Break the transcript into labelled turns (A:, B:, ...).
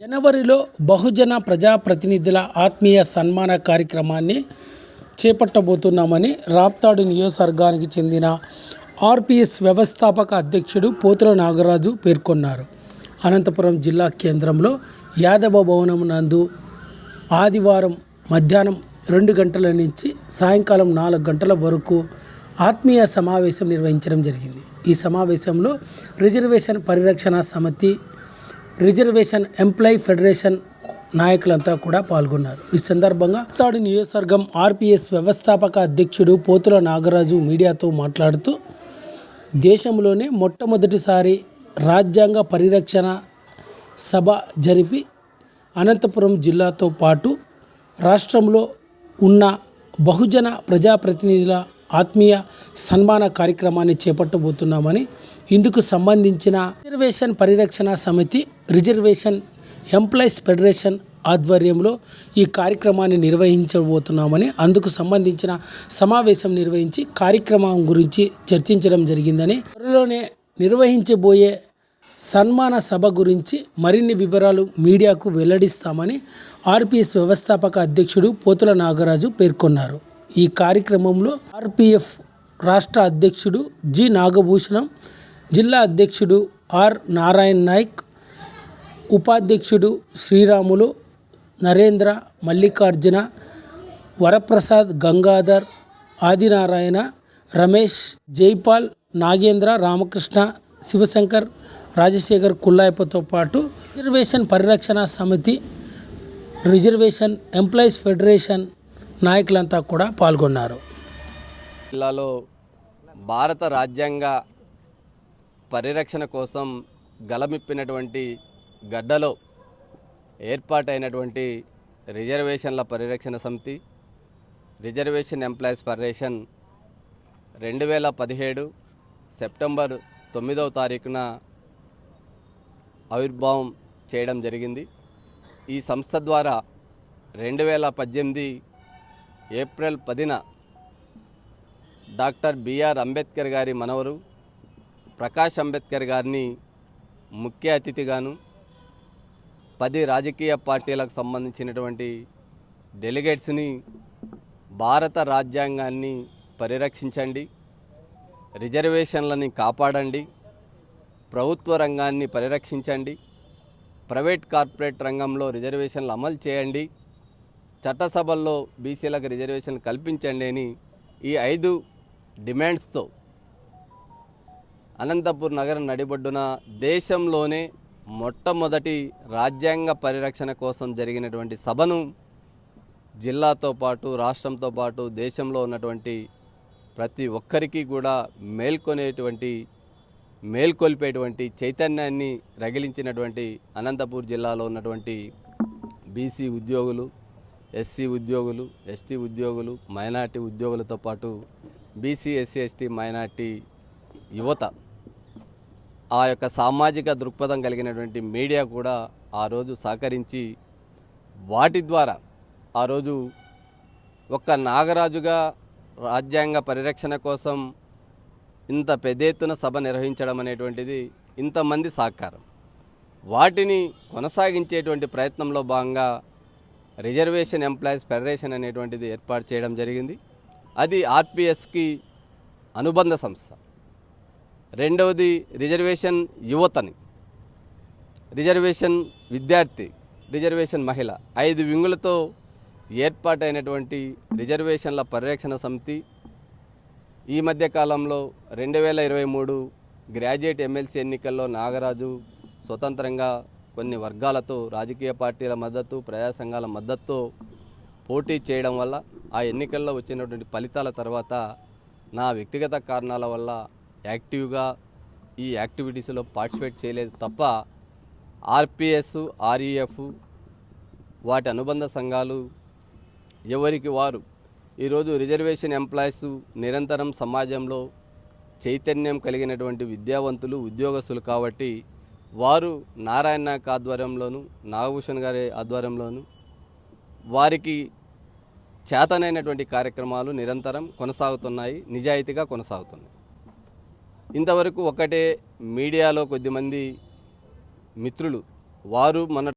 A: జనవరిలో బహుజన ప్రజాప్రతినిధుల ఆత్మీయ సన్మాన కార్యక్రమాన్ని చేపట్టబోతున్నామని రాప్తాడు నియోజకవర్గానికి చెందిన ఆర్పిఎస్ వ్యవస్థాపక అధ్యక్షుడు పోతుల నాగరాజు పేర్కొన్నారు. అనంతపురం జిల్లా కేంద్రంలో యాదవ భవనం నందు ఆదివారం మధ్యాహ్నం రెండు గంటల నుంచి సాయంకాలం నాలుగు గంటల వరకు ఆత్మీయ సమావేశం నిర్వహించడం జరిగింది. ఈ సమావేశంలో రిజర్వేషన్ పరిరక్షణ సమితి రిజర్వేషన్ ఎంప్లాయీ ఫెడరేషన్ నాయకులంతా కూడా పాల్గొన్నారు. ఈ సందర్భంగా తాడు నియోజకవర్గం ఆర్పిఎస్ వ్యవస్థాపక అధ్యక్షుడు పోతుల నాగరాజు మీడియాతో మాట్లాడుతూ దేశంలోనే మొట్టమొదటిసారి రాజ్యాంగ పరిరక్షణ సభ జరిపి అనంతపురం జిల్లాతో పాటు రాష్ట్రంలో ఉన్న బహుజన ప్రజాప్రతినిధుల ఆత్మీయ సన్మాన కార్యక్రమాన్ని చేపట్టబోతున్నామని ఇందుకు సంబంధించిన రిజర్వేషన్ పరిరక్షణ సమితి రిజర్వేషన్ ఎంప్లాయీస్ ఫెడరేషన్ ఆధ్వర్యంలో ఈ కార్యక్రమాన్ని నిర్వహించబోతున్నామని అందుకు సంబంధించిన సమావేశం నిర్వహించి కార్యక్రమం గురించి చర్చించడం జరిగిందని త్వరలోనే నిర్వహించబోయే సన్మాన సభ గురించి మరిన్ని వివరాలు మీడియాకు వెల్లడిస్తామని ఆర్పిఎస్ వ్యవస్థాపక అధ్యక్షుడు పోతుల నాగరాజు పేర్కొన్నారు. ఈ కార్యక్రమంలో ఆర్పిఎఫ్ రాష్ట్ర అధ్యక్షుడు జి నాగభూషణం జిల్లా అధ్యక్షుడు ఆర్ నారాయణ్ నాయక్ ఉపాధ్యక్షుడు శ్రీరాములు నరేంద్ర మల్లికార్జున వరప్రసాద్ గంగాధర్ ఆదినారాయణ రమేష్ జైపాల్ నాగేంద్ర రామకృష్ణ శివశంకర్ రాజశేఖర్ కుల్లాయపతో పాటు రిజర్వేషన్ పరిరక్షణ సమితి రిజర్వేషన్ ఎంప్లాయీస్ ఫెడరేషన్ నాయకులంతా కూడా పాల్గొన్నారు.
B: జిల్లాలో భారత రాజ్యాంగ పరిరక్షణ కోసం గలమిప్పినటువంటి గడ్డలో ఏర్పాటైనటువంటి రిజర్వేషన్ల పరిరక్షణ సమితి రిజర్వేషన్ ఎంప్లాయీస్ ఫెడరేషన్ రెండు వేల పదిహేడు సెప్టెంబర్ తొమ్మిదవ తారీఖున ఆవిర్భావం చేయడం జరిగింది. ఈ సంస్థ ద్వారా రెండు వేల పద్దెనిమిది ఏప్రిల్ పదిన డాక్టర్ బిఆర్ అంబేద్కర్ గారి మనవరు ప్రకాష్ అంబేద్కర్ గారిని ముఖ్య అతిథిగాను పది రాజకీయ పార్టీలకు సంబంధించినటువంటి డెలిగేట్స్ని భారత రాజ్యాంగాన్ని పరిరక్షించండి రిజర్వేషన్లని కాపాడండి ప్రభుత్వ రంగాన్ని పరిరక్షించండి ప్రైవేట్ కార్పొరేట్ రంగంలో రిజర్వేషన్లు అమలు చేయండి చట్టసభల్లో బీసీలకు రిజర్వేషన్ కల్పించండి అని ఈ ఐదు డిమాండ్స్తో అనంతపూర్ నగరం నడిబొడ్డున దేశంలోనే మొట్టమొదటి రాజ్యాంగ పరిరక్షణ కోసం జరిగినటువంటి సభను జిల్లాతో పాటు రాష్ట్రంతో పాటు దేశంలో ఉన్నటువంటి ప్రతి ఒక్కరికి కూడా మేల్కొనేటువంటి మేల్కొల్పేటువంటి చైతన్యాన్ని రగిలించినటువంటి అనంతపూర్ జిల్లాలో ఉన్నటువంటి బీసీ ఉద్యోగులు ఎస్సీ ఉద్యోగులు ఎస్టీ ఉద్యోగులు మైనార్టీ ఉద్యోగులతో పాటు బీసీ ఎస్సీ ఎస్టీ మైనార్టీ యువత. ఆ యొక్క సామాజిక దృక్పథం కలిగినటువంటి మీడియా కూడా ఆ రోజు సహకరించి వాటి ద్వారా ఆ రోజు ఒక్క నాగరాజుగా రాజ్యాంగ పరిరక్షణ కోసం ఇంత పెద్ద ఎత్తున సభ నిర్వహించడం అనేటువంటిది ఇంతమంది సహకారం. వాటిని కొనసాగించేటువంటి ప్రయత్నంలో భాగంగా రిజర్వేషన్ ఎంప్లాయీస్ ఫెడరేషన్ అనేటువంటిది ఏర్పాటు చేయడం జరిగింది. అది ఆర్పిఎస్కి అనుబంధ సంస్థ. రెండవది రిజర్వేషన్ యువతని. రిజర్వేషన్ విద్యార్థి రిజర్వేషన్ మహిళ ఐదు వింగులతో ఏర్పాటైనటువంటి రిజర్వేషన్ల పరిరక్షణ సమితి. ఈ మధ్య కాలంలో రెండు వేల ఇరవై మూడు గ్రాడ్యుయేట్ ఎమ్మెల్సీ ఎన్నికల్లో నాగరాజు స్వతంత్రంగా కొన్ని వర్గాలతో రాజకీయ పార్టీల మద్దతు ప్రజా సంఘాల మద్దతు పోటీ చేయడం వల్ల ఆ ఎన్నికల్లో వచ్చినటువంటి ఫలితాల తర్వాత నా వ్యక్తిగత కారణాల వల్ల యాక్టివ్గా ఈ యాక్టివిటీస్లో పార్టిసిపేట్ చేయలేదు తప్ప ఆర్పిఎస్ ఆర్ఈఎఫ్ వాటి అనుబంధ సంఘాలు ఎవరికి వారు? ఈరోజు రిజర్వేషన్ ఎంప్లాయీస్ నిరంతరం సమాజంలో చైతన్యం కలిగినటువంటి విద్యావంతులు ఉద్యోగస్తులు కాబట్టి వారు నారాయణ నాయక్ ఆధ్వర్యంలోను నాగభూషణ్ గారి ఆధ్వర్యంలోను వారికి చేతనైనటువంటి కార్యక్రమాలు నిరంతరం కొనసాగుతున్నాయి నిజాయితీగా కొనసాగుతున్నాయి. ఇంతవరకు ఒకటే మీడియాలో కొద్దిమంది మిత్రులు వారు మన